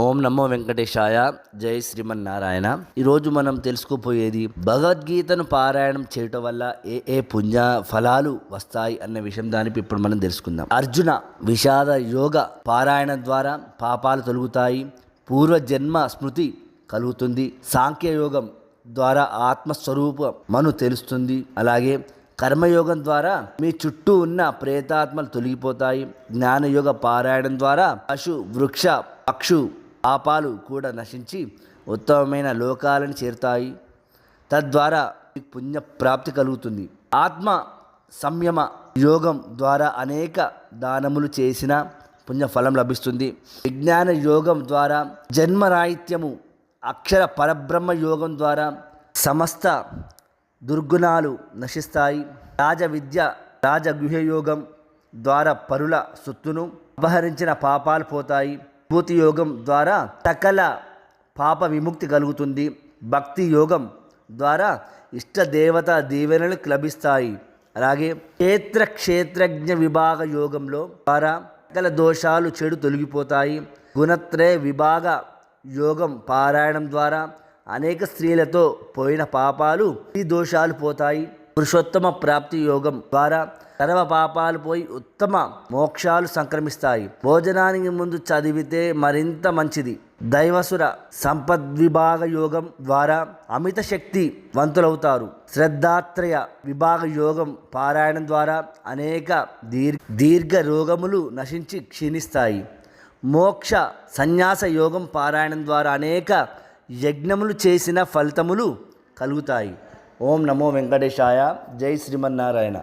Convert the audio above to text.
ఓం నమో వెంకటేశాయ జై శ్రీమన్నారాయణ. ఈరోజు మనం తెలుసుకోపోయేది భగవద్గీతను పారాయణం చేయటం వల్ల ఏ ఏ పుణ్య ఫలాలు వస్తాయి అన్న విషయం దానిపై ఇప్పుడు మనం తెలుసుకుందాం. అర్జున విషాద యోగ పారాయణం ద్వారా పాపాలు తొలుగుతాయి పూర్వజన్మ స్మృతి కలుగుతుంది సాంఖ్యయోగం ద్వారా ఆత్మస్వరూపం మను తెలుస్తుంది అలాగే కర్మయోగం ద్వారా మీ చుట్టూ ఉన్న ప్రేతాత్మలు తొలగిపోతాయి జ్ఞానయోగ పారాయణం ద్వారా పశు వృక్ష పక్షు పాపాలు కూడా నశించి ఉత్తమమైన లోకాలను చేరుతాయి. తద్వారా పుణ్యప్రాప్తి పుణ్య ప్రాప్తి కలుగుతుంది. ఆత్మ సంయమ యోగం ద్వారా అనేక దానములు చేసిన పుణ్యఫలం లభిస్తుంది. విజ్ఞాన యోగం ద్వారా జన్మరాహిత్యము అక్షర పరబ్రహ్మ యోగం ద్వారా సమస్త దుర్గుణాలు నశిస్తాయి. రాజ విద్య రాజగృహ యోగం ద్వారా పరుల సొత్తును అపహరించిన పాపాలు పోతాయి. భూతి యోగం ద్వారా సకల పాప విముక్తి కలుగుతుంది. భక్తి యోగం ద్వారా ఇష్ట దేవత దీవెనలు లభిస్తాయి. అలాగే క్షేత్ర క్షేత్రజ్ఞ విభాగ యోగంలో ద్వారా సకల దోషాలు చెడు తొలగిపోతాయి. గుణత్రయ విభాగ యోగం పారాయణం ద్వారా అనేక స్త్రీలతో పోయిన పాపాలు ఈ దోషాలు పోతాయి. పురుషోత్తమ ప్రాప్తి యోగం ద్వారా సర్వ పాపాలు పోయి ఉత్తమ మోక్షాలు సంక్రమిస్తాయి. భోజనానికి ముందు చదివితే మరింత మంచిది. దైవసుర సంపద్విభాగ యోగం ద్వారా అమిత శక్తి వంతులవుతారు. శ్రద్ధాత్రయ విభాగ యోగం పారాయణం ద్వారా అనేక దీర్ దీర్ఘ రోగములు నశించి క్షీణిస్తాయి. మోక్ష సన్యాస యోగం పారాయణం ద్వారా అనేక యజ్ఞములు చేసిన ఫలితములు కలుగుతాయి. ఓం నమో వెంకటేశాయ. జై శ్రీమన్నారాయణ.